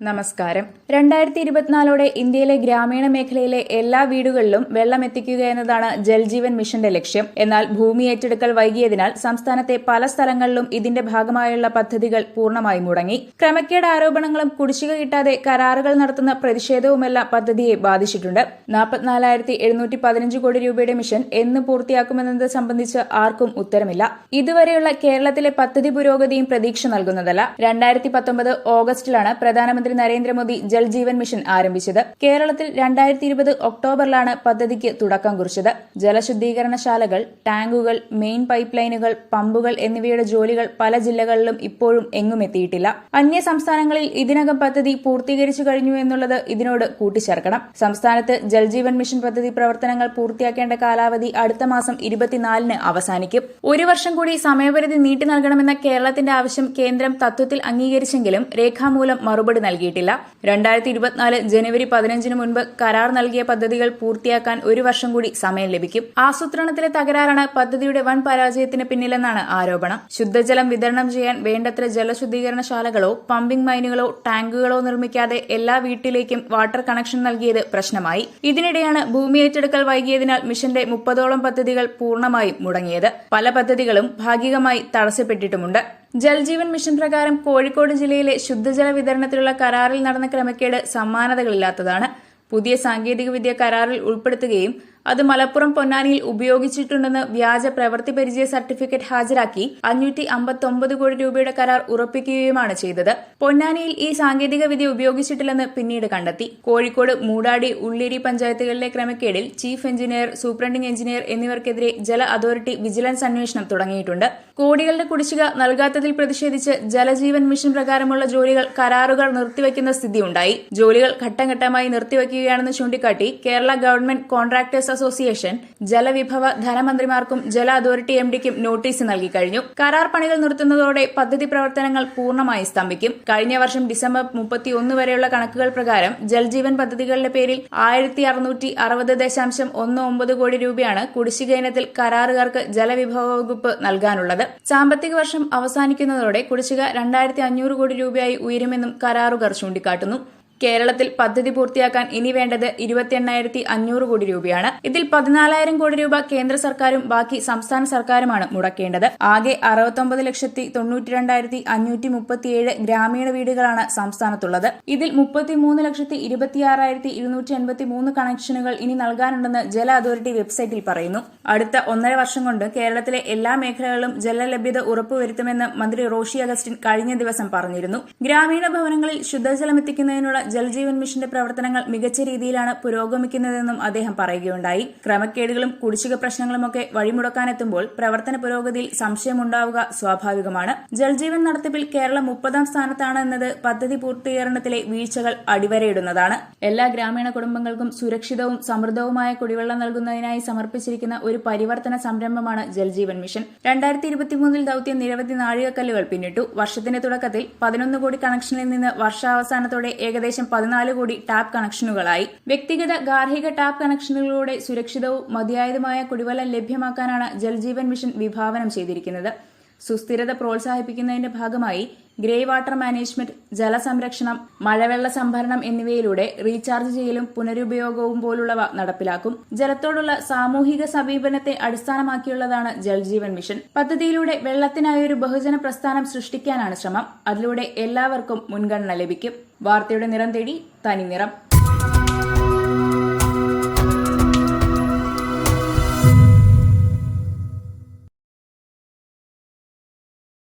നമസ്കാരം. രണ്ടായിരത്തി ഇരുപത്തിനാലോടെ ഇന്ത്യയിലെ ഗ്രാമീണ മേഖലയിലെ എല്ലാ വീടുകളിലും വെള്ളം എത്തിക്കുക എന്നതാണ് ജൽജീവൻ മിഷന്റെ ലക്ഷ്യം. എന്നാൽ ഭൂമി ഏറ്റെടുക്കൽ വൈകിയതിനാൽ സംസ്ഥാനത്തെ പല സ്ഥലങ്ങളിലും ഇതിന്റെ ഭാഗമായുള്ള പദ്ധതികൾ പൂർണമായി മുടങ്ങി. ക്രമക്കേട് ആരോപണങ്ങളും കുടിശ്ശിക കിട്ടാതെ കരാറുകൾ നടത്തുന്ന പ്രതിഷേധവുമെല്ലാം പദ്ധതിയെ ബാധിച്ചിട്ടുണ്ട്. നാൽപ്പത്തിനാലായിരത്തി എഴുന്നൂറ്റി പതിനഞ്ച് കോടി രൂപയുടെ മിഷൻ എന്ന് പൂർത്തിയാക്കുമെന്നത് സംബന്ധിച്ച് ആർക്കും ഉത്തരമില്ല. ഇതുവരെയുള്ള കേരളത്തിലെ പദ്ധതി പുരോഗതിയും പ്രതീക്ഷ നൽകുന്നതല്ല. രണ്ടായിരത്തി പത്തൊമ്പത് ഓഗസ്റ്റിലാണ് പ്രധാനമന്ത്രി നരേന്ദ്രമോദി ജൽജീവൻ മിഷൻ ആരംഭിച്ചത്. കേരളത്തിൽ രണ്ടായിരത്തി ഇരുപത് ഒക്ടോബറിലാണ് പദ്ധതിക്ക് തുടക്കം കുറിച്ചത്. ജലശുദ്ധീകരണശാലകൾ ടാങ്കുകൾ മെയിൻ പൈപ്പ് ലൈനുകൾ പമ്പുകൾ എന്നിവയുടെ ജോലികൾ പല ജില്ലകളിലും ഇപ്പോഴും എങ്ങും എത്തിയിട്ടില്ല. അന്യ സംസ്ഥാനങ്ങളിൽ ഇതിനകം പദ്ധതി പൂർത്തീകരിച്ചു കഴിഞ്ഞു എന്നുള്ളത് ഇതിനോട് കൂട്ടിച്ചേർക്കണം. സംസ്ഥാനത്ത് ജൽജീവൻ മിഷൻ പദ്ധതി പ്രവർത്തനങ്ങൾ പൂർത്തിയാക്കേണ്ട കാലാവധി അടുത്ത മാസം ഇരുപത്തിനാലിന് അവസാനിക്കും. ഒരു വർഷം കൂടി സമയപരിധി നീട്ടി നൽകണമെന്ന കേരളത്തിന്റെ ആവശ്യം കേന്ദ്രം തത്വത്തിൽ അംഗീകരിച്ചെങ്കിലും രേഖാമൂലം മറുപടി നൽകിയിട്ടില്ല. രണ്ടായിരത്തി ഇരുപത്തിനാല് ജനുവരി പതിനഞ്ചിന് മുൻപ് കരാർ നൽകിയ പദ്ധതികൾ പൂർത്തിയാക്കാൻ ഒരു വർഷം കൂടി സമയം ലഭിക്കും. ആസൂത്രണത്തിലെ തകരാറാണ് പദ്ധതിയുടെ വൻ പരാജയത്തിന് പിന്നിലെന്നാണ് ആരോപണം. ശുദ്ധജലം വിതരണം ചെയ്യാൻ വേണ്ടത്ര ജലശുദ്ധീകരണശാലകളോ പമ്പിംഗ് മൈനുകളോ ടാങ്കുകളോ നിർമ്മിക്കാതെ എല്ലാ വീട്ടിലേക്കും വാട്ടർ കണക്ഷൻ നൽകിയത് പ്രശ്നമായി. ഇതിനിടെയാണ് ഭൂമി ഏറ്റെടുക്കൽ വൈകിയതിനാൽ മിഷന്റെ മുപ്പതോളം പദ്ധതികൾ പൂർണമായും മുടങ്ങിയത്. പല പദ്ധതികളും ഭാഗികമായി തടസ്സപ്പെട്ടിട്ടുമുണ്ട്. ജൽജീവൻ മിഷൻ പ്രകാരം കോഴിക്കോട് ജില്ലയിലെ ശുദ്ധജല വിതരണത്തിലുള്ള കരാറിൽ നടന്ന ക്രമക്കേട് സമാനതകളില്ലാത്തതാണ് പുതിയ സാങ്കേതികവിദ്യ കരാറിൽ ഉൾപ്പെടുത്തുകയും അത് മലപ്പുറം പൊന്നാനിയിൽ ഉപയോഗിച്ചിട്ടുണ്ടെന്ന് വ്യാജ പ്രവൃത്തി പരിചയ സർട്ടിഫിക്കറ്റ് ഹാജരാക്കി അഞ്ഞൂറ്റി അമ്പത്തൊമ്പത് കോടി രൂപയുടെ കരാർ ഉറപ്പിക്കുകയുമാണ് ചെയ്തത്. പൊന്നാനിയിൽ ഈ സാങ്കേതിക വിദ്യ ഉപയോഗിച്ചിട്ടില്ലെന്ന് പിന്നീട് കണ്ടെത്തി. കോഴിക്കോട് മൂടാടി ഉള്ളേരി പഞ്ചായത്തുകളിലെ ക്രമക്കേടിൽ ചീഫ് എഞ്ചിനീയർ സൂപ്രണ്ടിംഗ് എഞ്ചിനീയർ എന്നിവർക്കെതിരെ ജല അതോറിറ്റി വിജിലൻസ് അന്വേഷണം തുടങ്ങിയിട്ടുണ്ട്. കോടികളുടെ കുടിശ്ശിക നൽകാത്തതിൽ പ്രതിഷേധിച്ച് ജലജീവൻ മിഷൻ പ്രകാരമുള്ള ജോലികൾ കരാറുകൾ നിർത്തിവെക്കുന്ന സ്ഥിതിയുണ്ടായി. ജോലികൾ ഘട്ടം ഘട്ടമായി നിർത്തിവെക്കുകയാണെന്ന് ചൂണ്ടിക്കാട്ടി കേരള ഗവൺമെന്റ് കോൺട്രാക്ടേഴ്സ് അസോസിയേഷൻ ജലവിഭവ ധനമന്ത്രിമാർക്കും ജല അതോറിറ്റി എം ഡിക്കും നോട്ടീസ് നൽകി കഴിഞ്ഞു. കരാർ പണികൾ നിർത്തുന്നതോടെ പദ്ധതി പ്രവർത്തനങ്ങൾ പൂർണമായി സ്തംഭിക്കും. കഴിഞ്ഞ വർഷം ഡിസംബർ മുപ്പത്തിയൊന്ന് വരെയുള്ള കണക്കുകൾ പ്രകാരം ജൽജീവൻ പദ്ധതികളുടെ പേരിൽ ആയിരത്തി അറുന്നൂറ്റി അറുപത് ദശാംശം ഒന്ന് ഒമ്പത് കോടി രൂപയാണ് കുടിശ്ശിക ഇനത്തിൽ കരാറുകാർക്ക് ജലവിഭവ വകുപ്പ് നൽകാനുള്ളത്. സാമ്പത്തിക വർഷം അവസാനിക്കുന്നതോടെ കുടിശ്ശിക രണ്ടായിരത്തി അഞ്ഞൂറ് കോടി രൂപയായി ഉയരുമെന്നും കരാറുകാർ ചൂണ്ടിക്കാട്ടുന്നു. കേരളത്തിൽ പദ്ധതി പൂർത്തിയാക്കാൻ ഇനി വേണ്ടത് ഇരുപത്തി എണ്ണായിരത്തി അഞ്ഞൂറ് കോടി രൂപയാണ്. ഇതിൽ പതിനാലായിരം കോടി രൂപ കേന്ദ്ര സർക്കാരും ബാക്കി സംസ്ഥാന സർക്കാരുമാണ് മുടക്കേണ്ടത്. ആകെ അറുപത്തൊമ്പത് ലക്ഷത്തി തൊണ്ണൂറ്റി രണ്ടായിരത്തി അഞ്ഞൂറ്റി മുപ്പത്തിയേഴ് ഗ്രാമീണ വീടുകളാണ് സംസ്ഥാനത്തുള്ളത്. ഇതിൽ മുപ്പത്തിമൂന്ന് ലക്ഷത്തി ഇരുപത്തിയാറായിരത്തി ഇരുന്നൂറ്റി എൺപത്തി മൂന്ന് കണക്ഷനുകൾ ഇനി നൽകാനുണ്ടെന്ന് ജല അതോറിറ്റി വെബ്സൈറ്റിൽ പറയുന്നു. അടുത്ത ഒന്നര വർഷം കൊണ്ട് കേരളത്തിലെ എല്ലാ മേഖലകളിലും ജലലഭ്യത ഉറപ്പുവരുത്തുമെന്ന് മന്ത്രി റോഷി അഗസ്റ്റിൻ കഴിഞ്ഞ ദിവസം പറഞ്ഞിരുന്നു. ഗ്രാമീണ ഭവനങ്ങളിൽ ശുദ്ധജലം എത്തിക്കുന്നതിനുള്ള ജൽജീവൻ മിഷന്റെ പ്രവർത്തനങ്ങൾ മികച്ച രീതിയിലാണ് പുരോഗമിക്കുന്നതെന്നും അദ്ദേഹം പറയുകയുണ്ടായി. ക്രമക്കേടുകളും കുടിശ്ശിക പ്രശ്നങ്ങളുമൊക്കെ വഴിമുടക്കാനെത്തുമ്പോൾ പ്രവർത്തന പുരോഗതിയിൽ സംശയമുണ്ടാവുക സ്വാഭാവികമാണ്. ജൽജീവൻ നടത്തിപ്പിൽ കേരളം മുപ്പതാം സ്ഥാനത്താണ് എന്നത് പദ്ധതി പൂർത്തീകരണത്തിലെ വീഴ്ചകൾ അടിവരയിടുന്നതാണ്. എല്ലാ ഗ്രാമീണ കുടുംബങ്ങൾക്കും സുരക്ഷിതവും സമൃദ്ധവുമായ കുടിവെള്ളം നൽകുന്നതിനായി സമർപ്പിച്ചിരിക്കുന്ന ഒരു പരിവർത്തന സംരംഭമാണ് ജൽജീവൻ മിഷൻ. രണ്ടായിരത്തി ഇരുപത്തിമൂന്നിൽ ദൌത്യം നിരവധി നാഴികക്കല്ലുകൾ പിന്നിട്ടു. വർഷത്തിന്റെ തുടക്കത്തിൽ പതിനൊന്ന് കോടി കണക്ഷനിൽ നിന്ന് വർഷാവസാനത്തോടെ ഏകദേശം പതിനാല് കോടി ടാപ്പ് കണക്ഷനുകളായി. വ്യക്തിഗത ഗാർഹിക ടാപ്പ് കണക്ഷനുകളിലൂടെ സുരക്ഷിതവും മതിയായതുമായ കുടിവെള്ളം ലഭ്യമാക്കാനാണ് ജൽജീവൻ മിഷൻ വിഭാവനം ചെയ്തിരിക്കുന്നത്. സുസ്ഥിരത പ്രോത്സാഹിപ്പിക്കുന്നതിന്റെ ഭാഗമായി ഗ്രേ വാട്ടർ മാനേജ്മെന്റ് ജലസംരക്ഷണം മഴവെള്ള സംഭരണം എന്നിവയിലൂടെ റീചാർജ് ചെയ്യലും പുനരുപയോഗവും പോലുള്ളവ നടപ്പിലാക്കും. ജലത്തോടുള്ള സാമൂഹിക സമീപനത്തെ അടിസ്ഥാനമാക്കിയുള്ളതാണ് ജൽജീവൻ മിഷൻ. പദ്ധതിയിലൂടെ വെള്ളത്തിനായി ഒരു ബഹുജന പ്രസ്ഥാനം സൃഷ്ടിക്കാനാണ് ശ്രമം. അതിലൂടെ എല്ലാവർക്കും മുൻഗണന ലഭിക്കും. വാർത്തയുടെ നിറം തേടി തനി നിറം